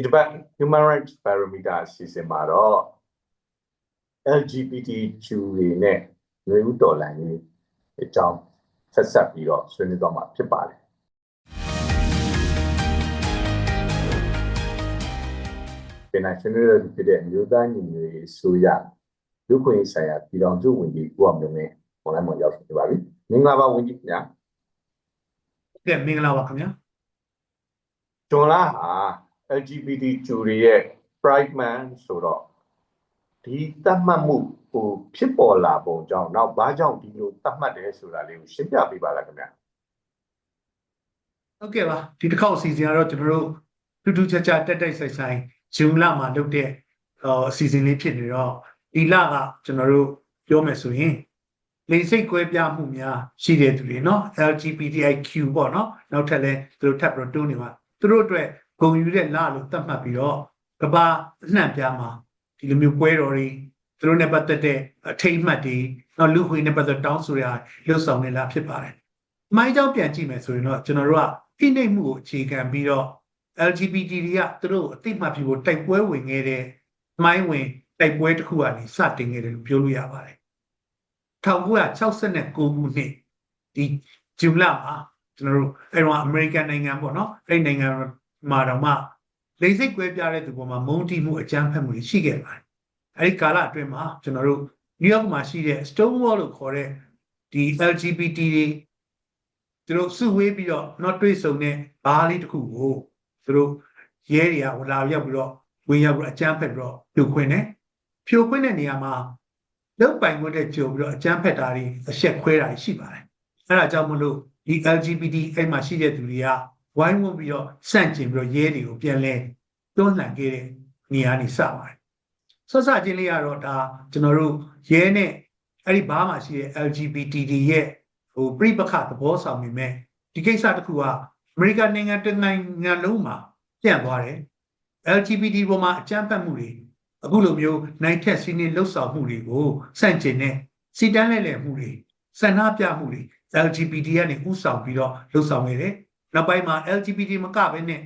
ဒီတစ်ပတ် human rights barometer အစီအစဉ်မှာတော့ LGBTQ တွေနဲ့မျိုးဥတော်လှန်ရေးအကြောင်းဆက်ဆက်ပြီးတော့ဆွေးနွေးသွားမှာဖြစ်ပါတယ်ပြန်နိုင်ဆွေးနွေးရတဲ့ဖြစ်တဲ့မြို့သားညီညွတ်ရေးဆိုရလူခွင့်ဆိုင်ရာပြည်တော်စုဝင်ကြီးဦးအောင်မြင့်နဲ့ဘုံလိုက်မရောက်ရှိပါပြီမင်္ဂလာပါဝင်ကြီးခင်ဗျာကဲမင်္ဂလာပါခင်ဗျာဂျွန်လာဟာ LGBTQ တွေရဲ့ Pride Man ဆိုတော့ဒီသတ်မှတ်မှုဟိုဖြစ်ပေါ်လာပုံကြောင့်နောက်ဘာကြောင့်ဒီလိုသတ်မှတ်တယ်ဆိုတာလေးကိုရှင်းပြပေးပါလားခင်ဗျာ ဟုတ်ကဲ့ပါဒီတစ်ခေါက်အစီအစဉ်ကတော့ကျွန်တော်တို့ထူးထူးခြားခြားတက်တက်ဆိုင်ဆိုင်ဂျုံလမှာလုပ်တဲ့ဟောအစီအစဉ်လေးဖြစ်နေတော့ဒီလကကျွန်တော်တို့ပြောမယ်ဆိုရင်လိင်စိတ်ကွဲပြားမှုများရှိတဲ့သူတွေเนาะ LGBTIQ ပေါ့เนาะနောက်ထပ်လဲသူတို့ထပ်ပြီးတော့တိုးနေမှာသူတို့အတွက် ဂုံယူတဲ့လလို့သတ်မှတ်ပြီးတော့ကဘာအနှံ့ပြားမှာဒီလိုမျိုးပွဲတော်တွေသူတို့နဲ့ပတ်သက်တဲ့အထိတ်အမှတ်တွေနောက်လူခွေနဲ့ပတ်သက်တောင်းဆိုရလှုပ်ဆောင်နေတာဖြစ်ပါတယ်။မိုင်းကြောင့်ပြန်ကြည့်မယ်ဆိုရင်တော့ကျွန်တော်တို့ကဖိနှိပ်မှုကိုအခြေခံပြီးတော့ LGBT တွေကသူတို့အသိမှတ်ပြုဖို့တိုက်ပွဲဝင်ခဲ့တဲ့မိုင်းဝင်တိုက်ပွဲတစ်ခုကနေစတင်ခဲ့တယ်လို့ပြောလို့ရပါတယ်1969ခုနှစ်ဒီဂျူလမှာကျွန်တော်တို့အဲတော့အမေရိကန်နိုင်ငံပေါ့နော်အဲ့နိုင်ငံ မှာတော့မှလိင်စိတ်ကွဲပြားတဲ့သူပေါ်မှာမုန်းတီးမှုအကြမ်းဖက်မှုတွေရှိခဲ့ပါတယ်အဲ့ဒီကာလအတွင်းမှာကျွန်တော်တို့နယူးယောက်မှာရှိတဲ့ Stonewall လို့ခေါ်တဲ့ဒီ LGBT တွေသူတို့စုဝေးပြီးတော့တော့တွေ့ဆုံတဲ့ဘားလေးတစ်ခုကိုသူတို့ရဲတွေကဟိုလာရောက်ပြီးတော့ဝင်ရောက်ပြီးတော့အကြမ်းဖက်ပြီးတော့ဖြိုခွင်းတယ်ဖြိုခွင်းတဲ့နေရာမှာလောက်ပိုင်ခွင့်တဲ့ကြုံပြီးတော့အကြမ်းဖက်တာတွေအဆက်ခွဲတာရှိပါတယ်အဲဒါကြောင့်မလို့ဒီ LGBT အဲ့မှာရှိတဲ့သူတွေက ဝိုင်းဝန်းပြီးတော့စန့်ကျင်ပြီးတော့ရဲတွေကိုပြန်လဲတွန်းလှန်ခဲ့တဲ့နေရာနေစပါတယ်ဆော့ဆချင်းလေးကတော့ဒါကျွန်တော်တို့ရဲနဲ့အဲ့ဒီဘားမှာရှိတဲ့ LGBT တွေရဲ့ဟိုပြိပခသဘောဆောင်နေမဲ့ဒီကိစ္စတစ်ခုကအမေရိကန်နိုင်ငံတစ်နိုင်ငံလုံးမှာပြန့်သွားတယ် LGBT ပေါ်မှာအကြမ်းဖက်မှုတွေအခုလိုမျိုးနိုင်ထက်စီးနှင်းလှုပ်ဆောင်မှုတွေကိုစန့်ကျင်တဲ့စီတန်းလဲလှယ်မှုတွေစန္ဒပြမှုတွေ LGBT ကနေဥဆောင်ပြီးတော့လှုပ်ဆောင်နေတယ် နောက်ပိုင်းမှာ LGBT မကဘဲနဲ့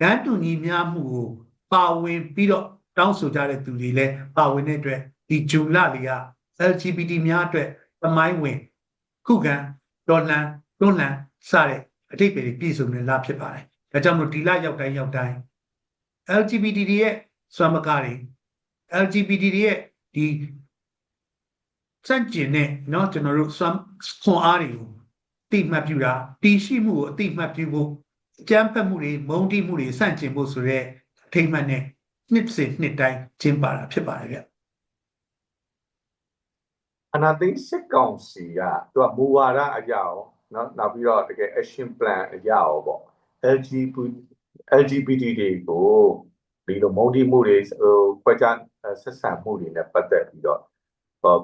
ဒန်းတူညီများမှုကိုပါဝင်ပြီးတော့တောင်းဆိုကြတဲ့သူတွေလည်းပါဝင်တဲ့အတွက်ဒီဂျူလလေးက LGBT များအတွက်သမိုင်းဝင်ခုခံတော်လှန်တွန်းလှန်စတဲ့အတိတ်ပဲပြည့်စုံနေလားဖြစ်ပါတယ်ဒါကြောင့်မို့ဒီလရောက်တိုင်းရောက်တိုင်း LGBT တွေရဲ့စွမ်းမကားတွေ LGBT တွေရဲ့ဒီစန့်ကျင်တဲ့เนาะကျွန်တော်တို့စွမ်းခွန်အားတွေကို တိမှတ်ပြတာတီရှိမှုကိုအတိမှတ်ပြုဖို့အကြမ်းဖက်မှုတွေမုန်းတီးမှုတွေစန့်ကျင်ဖို့ဆိုရဲအထိမ့်မှတ်နဲ့နှစ်စဉ်နှစ်တိုင်းကျင်းပတာဖြစ်ပါတယ်ဗျ အနာသိစစ်ကောင်စီကသူကမူဝါဒအရာရောเนาะနောက်ပြီးတော့တကယ် action plan အရာရောပေါ့ LGBT LGBT တွေကိုဒီလိုမုန်းတီးမှုတွေဟိုခွဲခြားဆက်ဆံမှုတွေနဲ့ပတ်သက်ပြီးတော့ဟော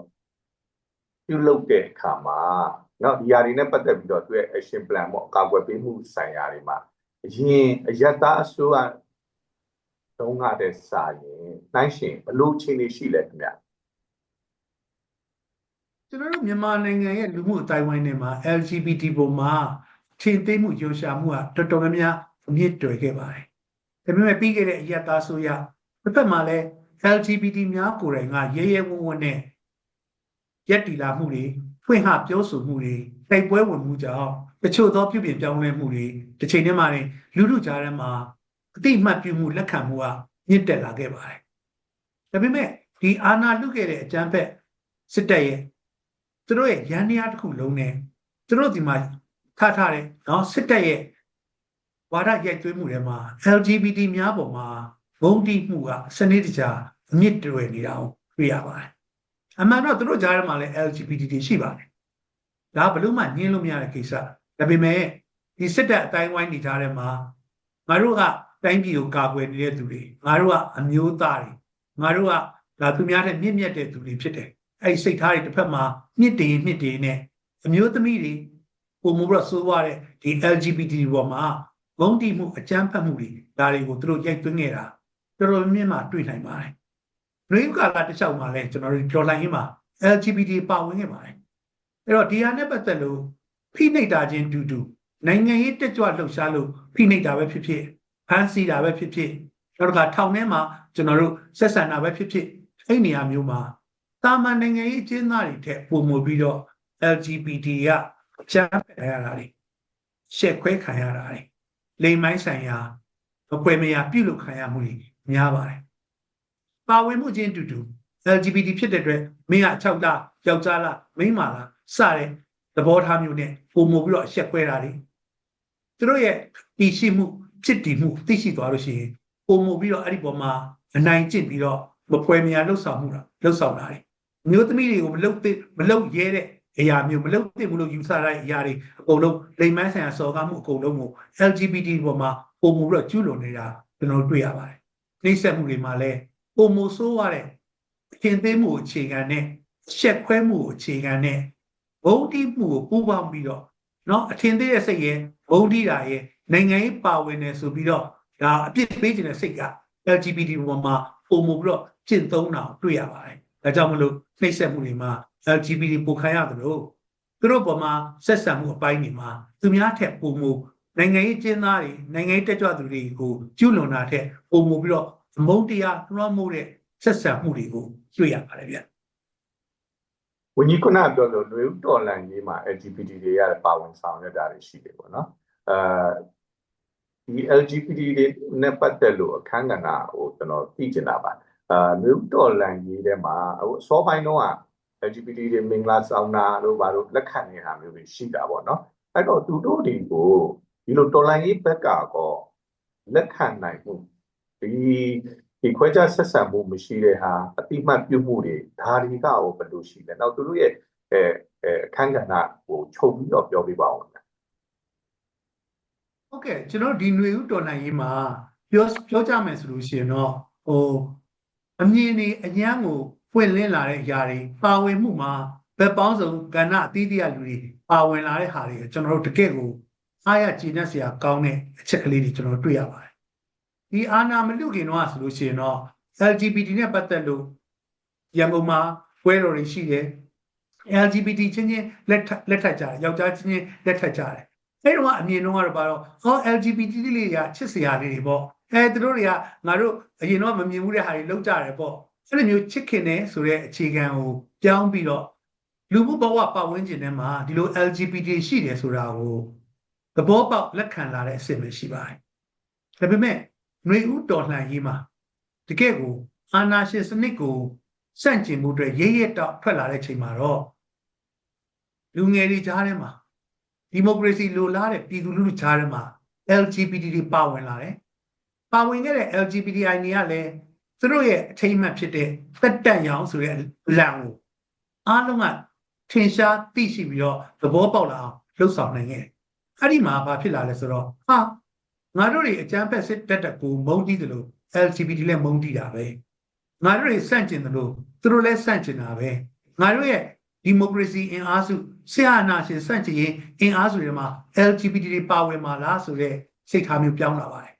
ပြုလုပ်တဲ့အခါမှာ เนาะဒီຢာတွေနဲ့ပတ်သက်ပြီးတော့သူရဲ့ action plan ပေါ့အကာအကွယ်ပေးမှုဆိုင်ရာတွေမှာအရင်အယက်သားအစိုးရတုံးကတဲ့စာရင်နိုင်ရှင်ဘလို့ချင်းနေရှိလဲခင်ဗျာ ကျွန်တော်တို့မြန်မာနိုင်ငံရဲ့လူမှုအတိုင်းဝိုင်းထဲမှာ LGBT ပုံမှာထင်သိမှုရုံရှာမှုကတော်တော်များများအမြင့်တွယ်ခဲ့ပါတယ်။ဒါပေမဲ့ပြီးခဲ့တဲ့အရသာဆိုရတစ်ဖက်မှာလည်း LGBT များကိုယ်တိုင်ကရဲရဲဝံ့ဝံ့နဲ့ရက်တီလာမှုတွေ ဖွင့်ဟပြောဆိုမှုတွေတိုက်ပွဲဝင်မှုကြောင့်တချို့သောပြုပြင်ပြောင်းလဲမှုတွေတစ်ချိန်တည်းမှာလည်းလူလူကြားထဲမှာအတိအမှတ်ပြုမှုလက်ခံမှုကမြင့်တက်လာခဲ့ပါတယ်။ဒါပေမဲ့ဒီအာဏာလုခဲ့တဲ့အကြမ်းဖက်စစ်တပ်ရဲ့သူတို့ရဲ့ရန်တရားတစ်ခုလုံးနဲ့သူတို့ဒီမှာထားထားတဲ့နော်စစ်တပ်ရဲ့ဝါဒရိုက်သွင်းမှုတွေမှာ LGBT များပေါ်မှာဂုံတီးမှုကစနစ်တကျအမြင့်တွယ်နေတာကိုတွေ့ရပါတယ်။ အမှန်တော့သူတို့ကြားထဲမှာလည်း LGBT တွေရှိပါတယ်။ဒါဘလို့မှညင်းလို့မရတဲ့ကိစ္စ။ဒါပေမဲ့ဒီစစ်တပ်အတိုင်းဝိုင်းနေကြတဲ့မှာငါတို့ကတိုင်းပြည်ကိုကာကွယ်နေတဲ့သူတွေငါတို့ကအမျိုးသားတွေငါတို့ကဒါသူများတဲ့မြင့်မြတ်တဲ့သူတွေဖြစ်တယ်။အဲ့ဒီစိတ်ထားတွေတစ်ဖက်မှာမြင့်တင်မြင့်တင်နဲ့အမျိုးသမီးတွေပုံမပြီးတော့စိုးရတဲ့ဒီ LGBT ဘောမှာဂုံတီမှုအကြမ်းဖက်မှုတွေဒါတွေကိုသူတို့ရိုက်သွင်းနေတာတော်တော်မြင့်မှတွေ့နိုင်ပါတယ်။ နှွေးကာလတစ်လျှောက်မှာလဲကျွန်တော်တို့ကြော်လိုက်ရင်းမှာ LGBT ပါဝင်ခဲ့ပါတယ်။အဲ့တော့ဒီဟာနဲ့ပတ်သက်လို့ဖိနှိပ်တာချင်းတူတူနိုင်ငံရေးတက်ကြွလှုပ်ရှားလို့ဖိနှိပ်တာပဲဖြစ်ဖြစ်ဖမ်းဆီးတာပဲဖြစ်ဖြစ်နောက်တစ်ခါထောင်ထဲမှာကျွန်တော်တို့ဆက်ဆံတာပဲဖြစ်ဖြစ်အဲ့နေရာမျိုးမှာတာမန်နိုင်ငံရေးအကျဉ်းသားတွေထက်ပုံမူပြီးတော့ LGBT ကအချမ်းဖက်ရတာတွေရှက်ခွဲခံရတာတွေလိမ်မိုင်းဆိုင်ရာမပွဲမရပြုလုပ်ခံရမှုတွေများပါတယ် ပါဝင်မှုချင်းတူတူ LGBT ဖြစ်တဲ့အတွက်မင်းက6လယောက်ျားလားမိန်းမလားစတဲ့သဘောထားမျိုးနဲ့ပုံမူပြီးတော့အရှက်ခွဲတာတွေသူတို့ရဲ့တည်ရှိမှုဖြစ်တည်မှုသိရှိသွားလို့ရှိရင်ပုံမူပြီးတော့အဲ့ဒီပေါ်မှာအနိုင်ကျင့်ပြီးတော့မပွဲမရလှုပ်ဆောင်မှုတာလှုပ်ဆောင်တာတွေမျိုးသမီးတွေကိုမလှုပ်သိမလှုပ်ရဲတဲ့အရာမျိုးမလှုပ်သိဘူးလို့ယူဆတဲ့အရာတွေအကုန်လုံးလိမ်မိုင်းဆိုင်ရာစော်ကားမှုအကုန်လုံးကို LGBT ပေါ်မှာပုံမူပြီးတော့ကျူးလွန်နေတာကျွန်တော်တွေ့ရပါတယ်နှိမ့်ဆက်မှုတွေမှာလည်း ပုံမူဆိုးရတဲ့ခင်သေးမှုအခြေခံနဲ့ရှက်ခွဲမှုအခြေခံနဲ့ဘုံတိမှုကိုပူးပေါင်းပြီးတော့เนาะအထင်သေးတဲ့စိတ်ရဲ့ဘုံတိတာရဲ့နိုင်ငံရေးပါဝင်နေဆိုပြီးတော့ဒါအပြစ်ပေးခြင်းတဲ့စိတ်က LGBT ပေါ်မှာပုံမူပြီးတော့ကျင့်သုံးတာတွေ့ရပါတယ်ဒါကြောင့်မလို့နှိမ့်ဆက်မှုတွေမှာ LGBT ပိုခံရတယ်လို့သူတို့ပေါ်မှာဆက်ဆံမှုအပိုင်းတွေမှာသူများထက်ပုံမူနိုင်ငံရေးကျင်းသားတွေနိုင်ငံရေးတက်ကြွသူတွေကိုကျူးလွန်တာထက်ပုံမူပြီးတော့ အမုန်းတရားလွှမ်းမိုးတဲ့ဆက်ဆံမှုတွေကိုတွေ့ရပါတယ်ဗျဝင်းကြီးခုနပြောလို့လူဦးတော်လန်ကြီးမှာ LGBT တွေရပါဝင်ဆောင်ရွက်တာတွေရှိတယ်ပေါ့နော်အဲဒီ LGBT တွေနဲ့ပတ်သက်လို့အခန်းကဏ္ဍဟိုကျွန်တော်သိချင်တာပါအာလူဦးတော်လန်ကြီးထဲမှာဟိုအစောပိုင်းတော့ LGBT တွေမင်္ဂလာဆောင်တာတို့ဘာလို့လက်ခံနေတာမျိုးတွေရှိတာပေါ့နော်အဲ့တော့သူတို့တွေကိုဒီလိုတော်လန်ကြီးဘက်ကကောလက်ခံနိုင်မှု ဒီဒီခွဲခြားဆက်ဆံမှုမရှိတဲ့ဟာအတိမတ်ပြုမှုတွေဒါတွေကရောဘယ်လိုရှိလဲနောက်သူတို့ရဲ့အဲအဲအခန်းကဏ္ဍဟိုချုပ်ပြီးတော့ပြောပြပါအောင်ဗျာ ဟုတ်ကဲ့ကျွန်တော်ဒီຫນွေဥတော်နိုင်ရေးမှာပြောပြောကြမယ်ဆိုလို့ရှိရင်တော့ဟိုအမြင်တွေအញ្ញမ်းကိုပွင့်လင်းလာတဲ့အရာတွေပါဝင်မှုမှာဘက်ပေါင်းစုံကဏ္ဍအသီးသီးအလူတွေပါဝင်လာတဲ့ဟာတွေကျွန်တော်တို့တကယ့်ကိုအားရကြည်နပ်စရာကောင်းတဲ့အချက်ကလေးတွေကျွန်တော်တွေ့ရပါတယ် ် ဒီအာနာမလူခင်တော့ဆိုလို့ရှိရင်တော့ LGBT နဲ့ပတ်သက်လို့ရန်ကုန်မှာပွဲတော်တွေရှိတယ် LGBT ချင်းချင်းလက်ထပ်လက်ထပ်ကြတယ်ယောက်ျားချင်းချင်းလက်ထပ်ကြတယ်အဲ့တော့အမြင်တော့ကတော့ပါတော့ဟော LGBT လေးတွေကချစ်စရာလေးတွေပေါ့အဲသူတို့တွေကငါတို့အရင်တော့မမြင်ဘူးတဲ့ဟာတွေလောက်ကြတယ်ပေါ့အဲ့လိုမျိုးချစ်ခင်တယ်ဆိုတဲ့အခြေခံကိုပြောင်းပြီးတော့လူမှုဘဝပတ်ဝန်းကျင်ထဲမှာဒီလို LGBT ရှိတယ်ဆိုတာကိုသဘောပေါက်လက်ခံလာတဲ့အဆင့်ပဲရှိပါတယ်ဒါပေမဲ့ ຫນွေဥတော်လှန်ရေးမှာတကယ့်ကိုအာနာရှင်စနစ်ကိုစန့်ကျင်မှုအတွက်ရဲရဲတောက်ထွက်လာတဲ့ချိန်မှာတော့လူငယ်တွေကြားထဲမှာဒီမိုကရေစီလိုလားတဲ့ပြည်သူလူထုကြားထဲမှာ LGBT တွေပါဝင်လာတယ်။ပါဝင်ခဲ့တဲ့ LGBTI တွေကလည်းသူတို့ရဲ့အထိမ်းအမှတ်ဖြစ်တဲ့သက်တန့်ရောင်ဆိုတဲ့လံကိုအားလုံးကထင်ရှားသိရှိပြီးတော့သဘောပေါက်လာအောင်လှုပ်ဆောင်နိုင်ခဲ့တယ်။အဲ့ဒီမှာဘာဖြစ်လာလဲဆိုတော့ဟာ ငါတို့တွေအကြမ်းဖက်စစ်တက်တက်ကိုမုန်းတီးတယ်လို့ LGBT လည်းမုန်းတီးတာပဲ။ငါတို့တွေစန့်ကျင်တယ်လို့သူတို့လည်းစန့်ကျင်တာပဲ။ငါတို့ရဲ့ဒီမိုကရေစီအင်အားစုဆရာနာရှင်စန့်ကျင်ရင်အင်အားစုတွေမှာ LGBT တွေပါဝင်မှာလားဆိုတဲ့စိတ်ထားမျိုးပြောင်းလာပါတယ်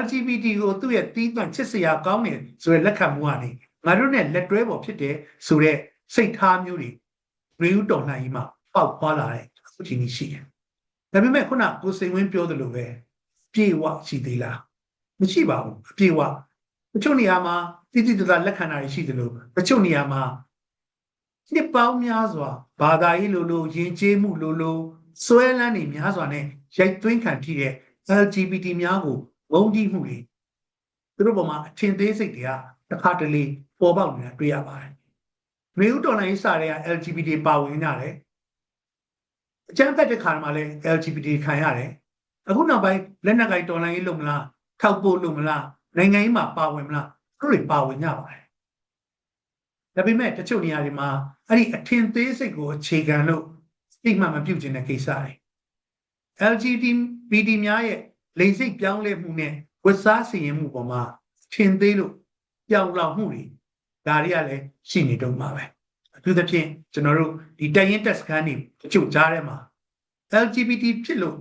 LGBT ကိုသူ့ရဲ့တီးသွန့်ချစ်စရာကောင်းတယ်ဆိုတဲ့လက်ခံမှုကနေငါတို့နဲ့လက်တွဲပေါ်ဖြစ်တယ်ဆိုတဲ့စိတ်ထားမျိုးတွေရေဦးတော်လှန်ကြီးမှာပေါက်ဖွာလာတဲ့အခုချိန်ကြီးရှိတယ်ဒါပေမဲ့ခုနကိုစိန်ဝင်းပြောသလိုပဲ ပြေဝရှိသေးလားမရှိပါဘူးအပြေဝတချို့နေရာမှာတိတိကျကျလက်ခံတာရှိသလိုတချို့နေရာမှာနှစ်ပေါင်းများစွာဘာသာရေးလိုလိုယဉ်ကျေးမှုလိုလိုစွဲလန်းနေများစွာနဲ့ရိုက်သွင်းခံဖြစ်တဲ့ LGBT များကိုဝုန်းတီးမှုတွေသူတို့ပေါ်မှာအထင်သေးစိတ်တွေကတစ်ခါတလေပေါ်ပေါက်နေတာတွေ့ရပါတယ်။မြေဥတော်လိုင်းစာတွေက LGBT ပါဝင်ကြတယ်။အကျန်းဖက်တဲ့ခါမှာလည်း LGBT ခံရတယ်။ အခုနောက်ပိုင်းလက်နက်ကိုင်တော်လိုင်းရေးလုပ်မလားထောက်ပို့လုပ်မလားနိုင်ငံရေးမှာပါဝင်မလားသူတို့တွေပါဝင်ကြပါတယ်။ဒါပေမဲ့တချို့နေရာတွေမှာအဲ့ဒီအထင်သေးစိတ်ကိုအခြေခံလို့စိတ်မှမပြုတ်ခြင်းတဲ့ကိစ္စတွေ LGBT များရဲ့လိင်စိတ်ပြောင်းလဲမှုနဲ့ဝတ်စားစီရင်မှုပေါ်မှာထင်သေးလို့ပြောင်းလောင်မှုတွေဒါတွေကလည်းရှိနေတော့မှာပဲအထူးသဖြင့်ကျွန်တော်တို့ဒီတိုင်ရင်တက်စကန်တွေတချို့ကြားထဲမှာ LGBT ဖြစ်လို့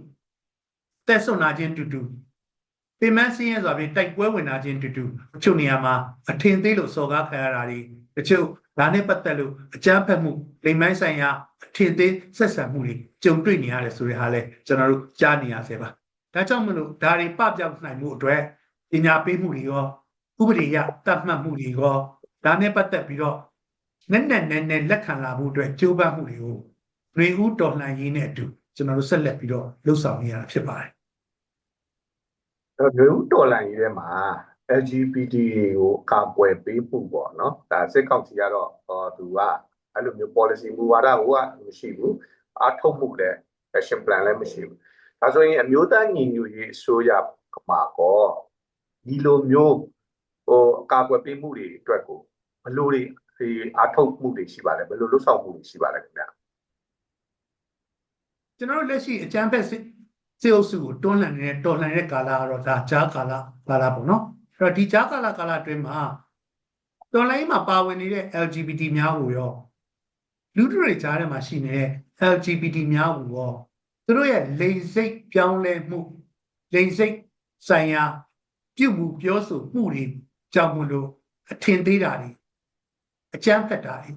တက်ဆွန်နာခြင်းတူတူပင်မစင်းရဲဆိုပြီးတိုက်ပွဲဝင်လာခြင်းတူတူတချို့နေရာမှာအထင်သေးလို့စော်ကားခံရတာတွေတချို့ဒါနဲ့ပတ်သက်လို့အကြမ်းဖက်မှုလိမ်မိုင်းဆိုင်ရာအထင်သေးဆက်ဆံမှုတွေကြုံတွေ့နေရတယ်ဆိုတဲ့ဟာလဲကျွန်တော်တို့ကြားနေရဆဲပါဒါကြောင့်မလို့ဒါတွေပပြောက်နိုင်မှုအတွက်ပညာပေးမှုတွေရောဥပဒေရတတ်မှတ်မှုတွေရောဒါနဲ့ပတ်သက်ပြီးတော့နက်နက်နဲနဲလက်ခံလာမှုအတွက်ကြိုးပမ်းမှုတွေကိုຫນွေဦးတော်လှန်ရေးနဲ့အတူကျွန်တော်တို့ဆက်လက်ပြီးတော့လှုပ်ဆောင်နေရတာဖြစ်ပါတယ် တော့မျိုးတော်လန်ရေးထဲမှာ LGBT ကိုကာကွယ်ပေးဖို့ပေါ့နော်ဒါစစ်ကောင်စီကတော့ဟောသူကအဲ့လိုမျိုး policy မူဝါဒဟိုကမရှိဘူးအထုတ်မှုလည်း action plan လည်းမရှိဘူးဒါဆိုရင်အမျိုးသားညီညွတ်ရေးအစိုးရကမှာကောဒီလိုမျိုးဟိုအကာအကွယ်ပေးမှုတွေအတွက်ကိုဘယ်လိုတွေဒီအထုတ်မှုတွေရှိပါလဲဘယ်လိုလှုပ်ဆောင်မှုတွေရှိပါလဲခင်ဗျာကျွန်တော်တို့လက်ရှိအကြမ်းဖက် စစ်စစ်အုပ်စုကိုတွန်းလှန်နေတဲ့တော်လှန်တဲ့ကာလကတော့ဒါကြားကာလကာလပေါ့နော်အဲ့တော့ဒီကြားကာလကာလအတွင်းမှာတော်လှန်ရေးမှာပါဝင်နေတဲ့ LGBT များကိုရောလူထုတွေကြားထဲမှာရှိနေတဲ့ LGBT များကိုရောသူတို့ရဲ့လိင်စိတ်ပြောင်းလဲမှုလိင်စိတ်ဆိုင်ရာပြုမှုပြောဆိုမှုတွေကြောင့်မလို့အထင်သေးတာတွေအကြမ်းဖက်တာတွေ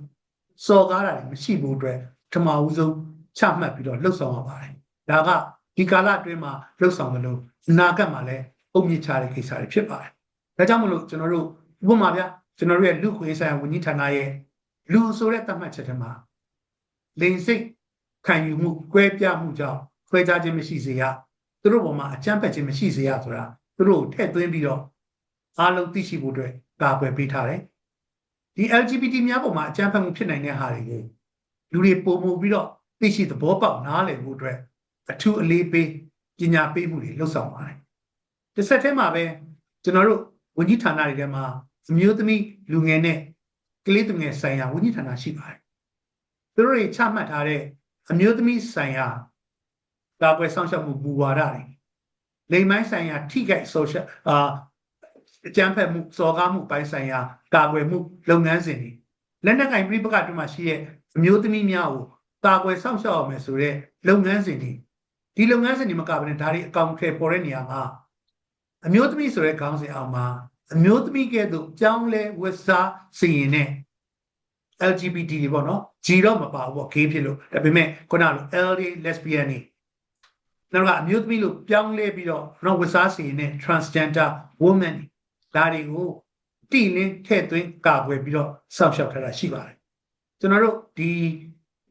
စော်ကားတာတွေမရှိဘူးအတွက်ပထမဦးဆုံးချမှတ်ပြီးတော့လှုပ်ဆောင်ရပါတယ်။ဒါက ဒီကာလအတွင်းမှာလှုပ်ဆောင်မလို့အနာဂတ်မှာလည်းအုတ်မြစ်ချတဲ့ကိစ္စတွေဖြစ်ပါတယ်။ဒါကြောင့်မလို့ကျွန်တော်တို့ဥပမာဗျာကျွန်တော်တို့ရဲ့လူခွေဆိုင်ရာဝန်ကြီးဌာနရဲ့လူဆိုတဲ့သတ်မှတ်ချက်ထဲမှာလိင်စိတ်ခံယူမှုကွဲပြားမှုကြောင့်ခွဲခြားခြင်းမရှိစေရသူတို့ပေါ်မှာအကြမ်းဖက်ခြင်းမရှိစေရဆိုတာသူတို့ကိုထည့်သွင်းပြီးတော့အားလုံးသိရှိဖို့အတွက်ကာကွယ်ပေးထားတယ်။ဒီ LGBT များပေါ်မှာအကြမ်းဖက်မှုဖြစ်နိုင်တဲ့ဟာတွေကိုလူတွေပုံမှုပြီးတော့သိရှိသဘောပေါက်နားလည်ဖို့အတွက် အထူးအလေးပေးပညာပေးမှုတွေလှုပ်ဆောင်ပါတယ်။တစ်ဆက်တည်းမှာပဲကျွန်တော်တို့ဝန်ကြီးဌာနတွေထဲမှာအမျိုးသမီးလူငယ်နဲ့ကလေးသူငယ်ဆိုင်ရာဝန်ကြီးဌာနရှိပါတယ်။သူတို့တွေချမှတ်ထားတဲ့အမျိုးသမီးဆိုင်ရာကာကွယ်ဆောင်ရှောက်မှုမူဝါဒတွေလိမ်မိုင်းဆိုင်ရာထိခိုက် social အာအကြမ်းဖက်မှုစော်ကားမှုပိုင်းဆိုင်ရာကာကွယ်မှုလုပ်ငန်းစဉ်တွေလက်နက်ကင်ပြိပကတူမှာရှိတဲ့အမျိုးသမီးများကိုကာကွယ်ဆောင်ရှောက်အောင်မယ်ဆိုတဲ့လုပ်ငန်းစဉ်တွေ ဒီလုပ်ငန်းစဉ်တွေမကဘဲနဲ့ဒါတွေအကောင့်ထဲပေါ်တဲ့နေရာမှာအမျိုးသမီးဆိုတဲ့ခေါင်းစဉ်အောက်မှာအမျိုးသမီးကဲ့သို့ကြောင်းလဲဝတ်စားစီရင်တဲ့ LGBT တွေပေါ့နော် G တော့မပါဘူးပေါ့ gay ဖြစ်လို့ဒါပေမဲ့ခုနကလို LD lesbian တွေနောက်ကအမျိုးသမီးလို့ပြောင်းလဲပြီးတော့တော့ဝတ်စားစီရင်တဲ့ transgender woman တွေဒါတွေကိုတိလင်းထည့်သွင်းကာကွယ်ပြီးတော့စောင့်ရှောက်ထားတာရှိပါတယ်ကျွန်တော်တို့ဒီ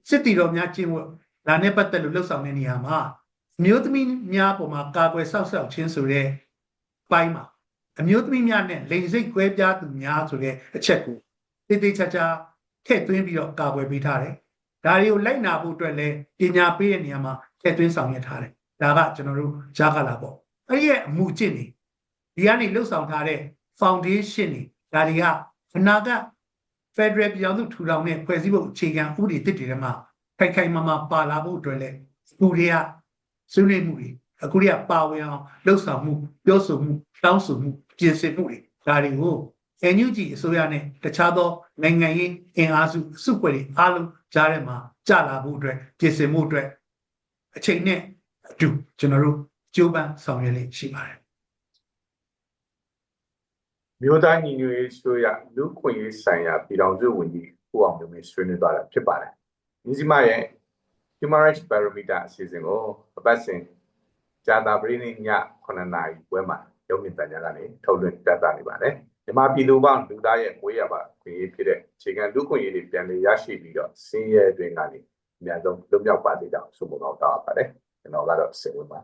စစ်တီတော်များကျင့်ဝတ်ဒါနဲ့ပတ်သက်လို့လှုပ်ဆောင်တဲ့နေရာမှာအ မျိုးသမီးများပေါ်မှာကာကွယ်စောင့်ရှောက်ခြင်းဆိုတဲ့ပိုင်းမှာအမျိုးသမီးများနဲ့လိင်စိတ်ကွဲပြားသူများဆိုတဲ့အချက်ကိုတိတိကျကျထည့်သွင်းပြီးတော့ကာကွယ်ပေးထားတယ်။ဒါတွေကိုလိုက်နာဖို့အတွက်လည်းပညာပေးတဲ့နေရာမှာထည့်သွင်းဆောင်ရွက်ထားတယ်။ဒါကကျွန်တော်တို့ကြားကလာပေါ့။အဲ့ဒီရဲ့အမှုကျင့်တွေဒီကနေလှုပ်ဆောင်ထားတဲ့ foundation တွေဒါတွေကအနာဂတ် Federal ပြည်အောင်စုထူထောင်တဲ့ဖွဲ့စည်းပုံအခြေခံဥပဒေတစ်တွေထဲမှာခိုင်ခိုင်မာမာပါလာဖို့အတွက်လည်းသူတွေက ဆွေးနွေးမှုတွေအခုတွေကပါဝင်အောင်လှုပ်ဆောင်မှုပြောဆိုမှုတောင်းဆိုမှုပြင်ဆင်မှုတွေဒါတွေကို NUG အစိုးရနဲ့တခြားသောနိုင်ငံရေးအင်အားစုစုဖွဲ့တွေအားလုံးကြားထဲမှာကြလာဖို့အတွက်ပြင်ဆင်မှုအတွက်အချိန်နဲ့အတူကျွန်တော်တို့ကြိုးပမ်းဆောင်ရွက်လေးရှိပါတယ်မြို့သားညီညွတ်ရေးဆိုရလူခွင့်ရေးဆိုင်ရာပြည်တော်စုဝန်ကြီးဦးအောင်မျိုးမင်းဆွေးနွေးသွားတာဖြစ်ပါတယ်။မြစီမရဲ့ Human Rights Barometer အစီအစဉ်ကိုအပတ်စဉ်ဂျာတာပရိနိည9နာရီပွဲမှာရုံးမြင့်တန်ကြားကနေထုတ်လွှင့်ပြသနေပါတယ်။မြန်မာပြည်သူပေါင်းလူသားရဲ့မွေးရပါခွင့်ရေးဖြစ်တဲ့အခြေခံလူခွင့်ရေးတွေပြန်လည်ရရှိပြီးတော့စင်းရဲတွင်ကနေအများဆုံးလွတ်မြောက်ပါစေကြောင်းဆုမွန်တော်တောင်းပါတယ်။ကျွန်တော်ကတော့စေဝင်ပါ